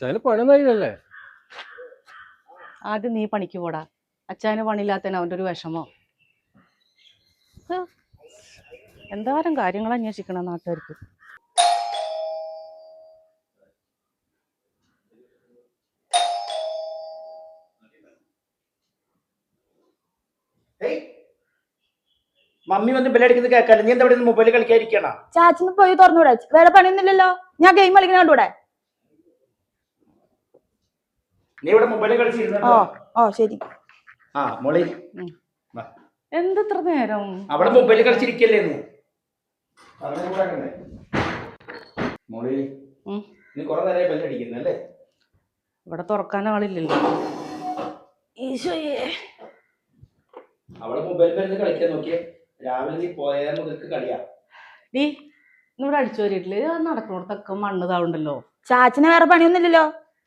അച്ഛന് ആദ്യം നീ പണിക്ക് പോടാ. അച്ഛന് പണിയില്ലാത്തതിന് അവന്റെ ഒരു വിഷമോ. എന്തോരം കാര്യങ്ങൾ അന്വേഷിക്കണം നാട്ടുകാർക്ക്. മമ്മി വന്ന് ബെല്ലടിക്കുന്നത് കേൾക്കാല്ല? നീ എന്താ ഇവിടെ മൊബൈൽ കളിക്കാതിരിക്കണ ചാച്ചിന് പോയി തുറന്നുകൂടെ വേറെ പണിയൊന്നുമില്ലല്ലോ. ഞാൻ ഗെയിം കളിക്കുന്ന കണ്ടൂടെ? നീ ഇവിടെ മൊബൈലിൽ ഓ കളിച്ചിരുന്നോ ഓ ശരി. ആ മോളി. എന്തത്ര നേരം? അവിടെ മൊബൈലിൽ കളിച്ചിരിക്കല്ലേ നീ? മോളി. നീ കുറെ നേരം ബെല്ലടിക്കുന്നല്ലേ ഇവിടെ തുറക്കാൻ ആളില്ലല്ലോ. ഈശോയെ. അവിടെ മൊബൈൽ ബെല്ല് കളിക്കാൻ നോക്കിയേ. രാവിലെ നീ പോയാൽ മുതൽക്ക് കളിയാ. ഡീ ഇവിടെ അടിച്ചു വരിട്ടില്ല നടക്കുന്നിടത്തൊക്കെ മണ്ണ് താവുണ്ടല്ലോ. ചാച്ചിന് വേറെ പണിയൊന്നുമില്ലല്ലോ.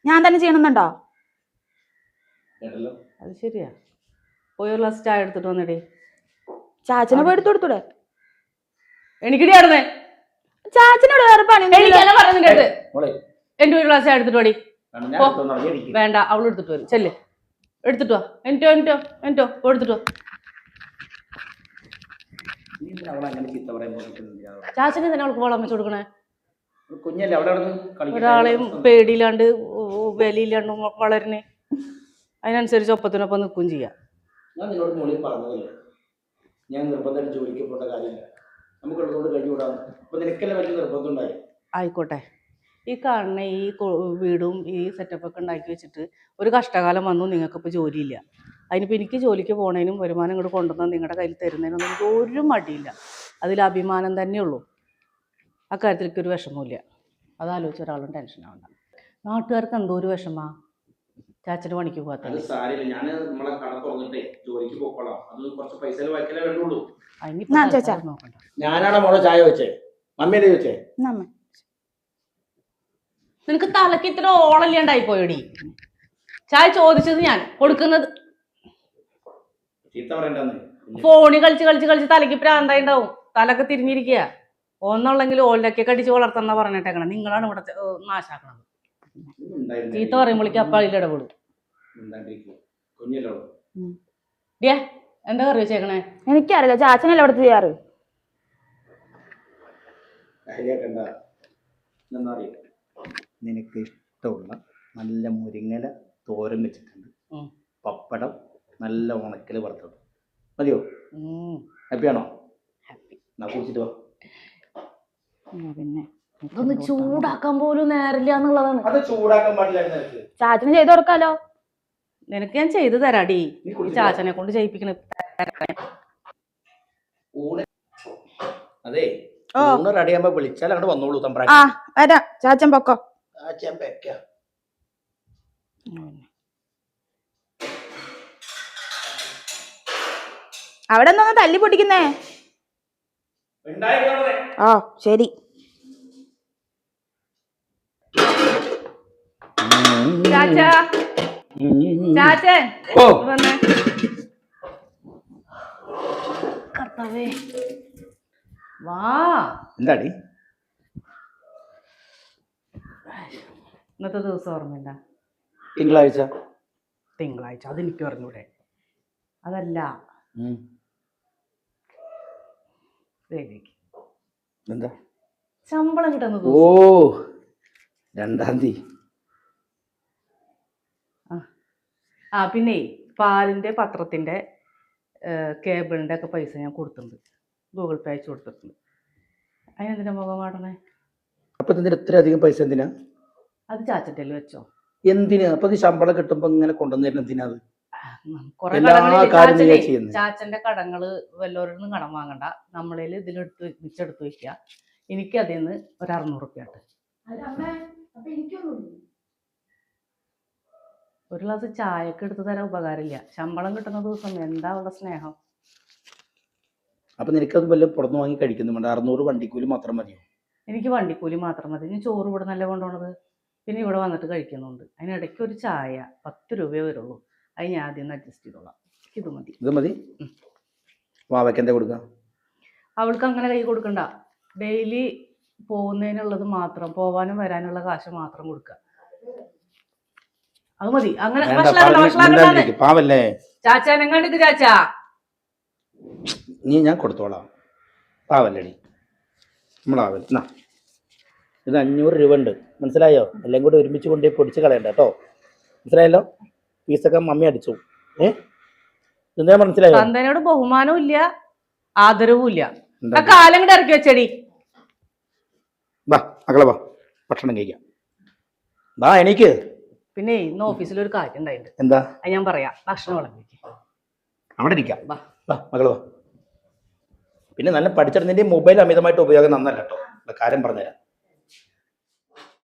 ഞാൻ തന്നെ ചെയ്യണമെന്നുണ്ടോ? അത് ശരിയാ. പോയി ഒരു ഗ്ലാസ് ചായ എടുത്തിട്ട് വന്നിടേ. ചാച്ചനെ പോയി എടുത്തു കൊടുത്തൂടെ? എനിക്കിടി ആടുന്നേ ചാച്ചനോട് വേറെ പണി പറഞ്ഞിട്ട് എന്റെ ഒരു ഗ്ലാസ് ചായ എടുത്തിട്ട് വാടി. വേണ്ട അവൾ എടുത്തിട്ട് വരും. ചെല്ലേ. എടുത്തിട്ട് വാ. എന്റോ എന്റോ എന്റോ എടുത്തിട്ട് വാ. ചാച്ചനെ തന്നെ അവൾക്ക് വളം വെച്ച് കൊടുക്കണേ. ഒരാളെയും പേടിയില്ലാണ്ട് വിലയില്ലാണ്ട് വളരണേ അതിനനുസരിച്ച് ഒപ്പത്തിനൊപ്പം നിൽക്കുകയും ചെയ്യാം. ഞാൻ നിന്നോട് മുകളിൽ പറഞ്ഞതല്ലേ? ഞാൻ നിർബന്ധമായിട്ട് ജോലിക്ക് പോകേണ്ട കാര്യമില്ല. അപ്പൊ നിനക്കല്ലേ വലിയ നിർബന്ധം ഉണ്ടായി ആയിക്കോട്ടെ. ഈ കാണുന്ന ഈ വീടും ഈ സെറ്റപ്പൊക്കെ ഉണ്ടാക്കി വെച്ചിട്ട് ഒരു കഷ്ടകാലം വന്നു നിങ്ങൾക്കിപ്പോൾ ജോലിയില്ല. അതിനിപ്പോൾ എനിക്ക് ജോലിക്ക് പോണേനും വരുമാനം ഇങ്ങോട്ട് കൊണ്ടുവന്ന് നിങ്ങളുടെ കയ്യിൽ തരുന്നതിനൊന്നും എനിക്ക് ഒരു മടിയില്ല. അതിൽ അഭിമാനം തന്നെയുള്ളൂ അക്കാര്യത്തിൽ ഒരു വിഷമമില്ല അതാലോചിച്ച് ഒരാളും ടെൻഷൻ ആവണ്ട. നാട്ടുകാർക്ക് എന്തോ ഒരു വിഷമാ? ചാച്ചന് പണിക്ക് അത് പോകാത്തത് ഞാൻ നമ്മളെ കട തുറന്നിട്ടേ ജോലിക്ക് പോക്കോളാം. അത് കുറച്ച് പൈസ വായിക്കലേ വേണ്ടുള്ളൂ അതിനിപ്പോൾ ഞാൻ ചേച്ചാ. തൽക്കാലം നോക്കണ്ട. ഞാനാണ് മോളെ ചായ വെച്ചേ മമ്മിയല്ലേ വെച്ചേ നമ്മ നിനക്ക് തലക്ക് ഇത്ര ഓളല്ലാണ്ടായി പോയോടി. ചായ ചോദിച്ചത് ഞാൻ. കൊടുക്കുന്നത്. ചീത്ത പറയണ്ടെന്ന് ഫോണിൽ കളിച്ച് കളിച്ച് കളിച്ച് തലയ്ക്ക് പ്രാന്തായി ഉണ്ടാവും തലക്ക് തിരിഞ്ഞിരിക്കുക ഒന്നുള്ളെങ്കിൽ ഓലൊക്കെ കടിച്ച് വളർത്തുന്ന പറഞ്ഞിട്ടേക്കണം. നിങ്ങളാണ് ഇവിടെ ചെ- ഏർ നാശാക്കണത്. ചീത്ത പറയുമ്പോഴേക്ക് അപ്പാളിൽ ഇടപെടും ഡിയ എന്താ കറി വെച്ചേക്കണേ? എനിക്കറിയില്ല ചാച്ചനല്ലേ അവിടെ ചെയ്യാറ്? നിനക്ക് ഇഷ്ടമുള്ള നല്ല മുരിങ്ങല തോരൻ വെച്ചിട്ടുണ്ട്. പപ്പടം നല്ല ഉണക്കൽ വറുത്തത്. മതിയോ? ഹാപ്പിയാണോ ഹാപ്പി എന്നാ കുടിച്ചിട്ട് വാ. പിന്നെ. ഇതൊന്ന് ചൂടാക്കാൻ പോലും നേരില്ല എന്നുള്ളതാണ്. അത് ചൂടാക്കാൻ പാടില്ല നിനക്ക് ചാച്ചന് ചെയ്ത് കൊടുക്കാലോ? നിനക്ക് ഞാൻ ചെയ്തു തരാടി. നീ ചാച്ചനെ കൊണ്ട് ചെയ്യിപ്പിക്കണ. ഊണ് അതെ ഓ. ഊണ് റെഡി ആകുമ്പോ വിളിച്ചാൽ അങ്ങോട്ട് വന്നോളൂ തമ്പ്രാൻ. ആ വരാം. ചാച്ചൻ പൊക്കോ. ആച്ചാൻ വെക്കാം അവിടെ നിന്നൊന്ന് തല്ലി പൊട്ടിക്കുന്നേ. ഓ ശരി. ചാച്ചാ. ചാച്ചൻ. ഓ വന്നേ. കർത്താവേ. വാ. എന്താടി? ഇന്നത്തെ ദിവസം ഓർമ്മയില്ല. തിങ്കളാഴ്ച. തിങ്കളാഴ്ച. അതെനിക്ക് പറഞ്ഞൂടെ അതല്ല. എന്താ? ശമ്പളം കിട്ടുന്നത് ഓ രണ്ടാം തീയതി. ആ പിന്നെ പാലിന്റെ പത്രത്തിന്റെ കേബിളിന്റെ ഒക്കെ പൈസ ഞാൻ കൊടുത്തിട്ടുണ്ട്. ഗൂഗിൾ പേ അയച്ചു കൊടുത്തിട്ടുണ്ട്. അതിനെന്തിനാ മുഖം പാടണേ അപ്പൊ ഇതിന് ഇത്ര അധികം പൈസ എന്തിനാ? അത് ചാച്ചറ്റയിൽ വെച്ചോ. എന്തിനാ? അപ്പൊ ഇത് ശമ്പളം കിട്ടുമ്പോ ഇങ്ങനെ കൊണ്ടുവന്നിരുന്ന എന്തിനാ അത്. ചാച്ചന്റെ കടങ്ങൾ വല്ലവരും കടം വാങ്ങണ്ട. നമ്മളേൽ ഇതിലെടുത്ത് മിച്ചെടുത്ത് വെക്കുക എനിക്ക് അതിൽ നിന്ന് ഒരു അറുന്നൂറ് റുപ്യ ഒരു ഗ്ലാസ് ചായക്ക് എടുത്തു തരാൻ ഉപകാരമില്ല. ശമ്പളം കിട്ടുന്ന ദിവസം എന്താ ഉള്ള സ്നേഹം? അപ്പൊ നിനക്കത് വല്ല പുറത്ത് വാങ്ങി കഴിക്കുന്നുണ്ട്? അറുന്നൂറ് വണ്ടിക്കൂലി മാത്രം മതിയോ? എനിക്ക് വണ്ടിക്കൂലി മാത്രം മതി. ഞാൻ ചോറ് ഇവിടെ നല്ല കൊണ്ടുപോണത്? പിന്നെ ഇവിടെ വന്നിട്ട് കഴിക്കുന്നുണ്ട്. അതിനിടയ്ക്ക് ഒരു ചായ പത്ത് രൂപയേ വരുള്ളൂ. അത് ഞാൻ ആദ്യം ഒന്ന് അഡ്ജസ്റ്റ് ചെയ്തോളാം. ഇത് മതി. ഇത് മതി. വാവയ്ക്ക് എന്താ കൊടുക്കാം? അവൾക്ക് അങ്ങനെ കൈ കൊടുക്കണ്ട. ഡെയിലി പോകുന്നതിനുള്ളത് മാത്രം പോവാനും വരാനുള്ള കാശ് മാത്രം കൊടുക്കുക അത് മതി. അങ്ങനെ. പാവല്ലേ? ചാച്ചാ എങ്ങാണ്ടിക്ക് ചാച്ചാ. നീ ഞാൻ കൊടുത്തോളാം. പാവല്ലടി. നമ്മളാവല്ല എന്നാ ഇത് അഞ്ഞൂറ് രൂപ ഉണ്ട് മനസ്സിലായോ? എല്ലാം കൂടി ഒരുമിച്ച് കൊണ്ടുപോയി പൊടിച്ച് കളയണ്ട കേട്ടോ. മനസ്സിലായല്ലോ? ഫീസൊക്കെ മമ്മി അടിച്ചു. ഏ? എന്താ മനസ്സിലായോ? തന്തേനോട് ബഹുമാനവും ഇല്ല ആദരവും ഇല്ല. കാലം കൂടെ ഇറക്കി വെച്ചടി. വാ മക്കളെ വാ. ഭക്ഷണം കഴിക്കാം. വാ എനിക്ക് പിന്നെ ഇന്ന് ഓഫീസിൽ ഒരു കാര്യം ഉണ്ടായിട്ടുണ്ട്. എന്താ? അത് ഞാൻ പറയാം. ഭക്ഷണം വിളമ്പിക്ക് അവിടെ ഇരിക്കാം. വാ. മകൾ വാ. പിന്നെ നല്ല പഠിച്ചിരുന്നതിന്റെ മൊബൈൽ അമിതമായിട്ട് ഉപയോഗം നന്നല്ല കേട്ടോ കാര്യം പറഞ്ഞുതരാം.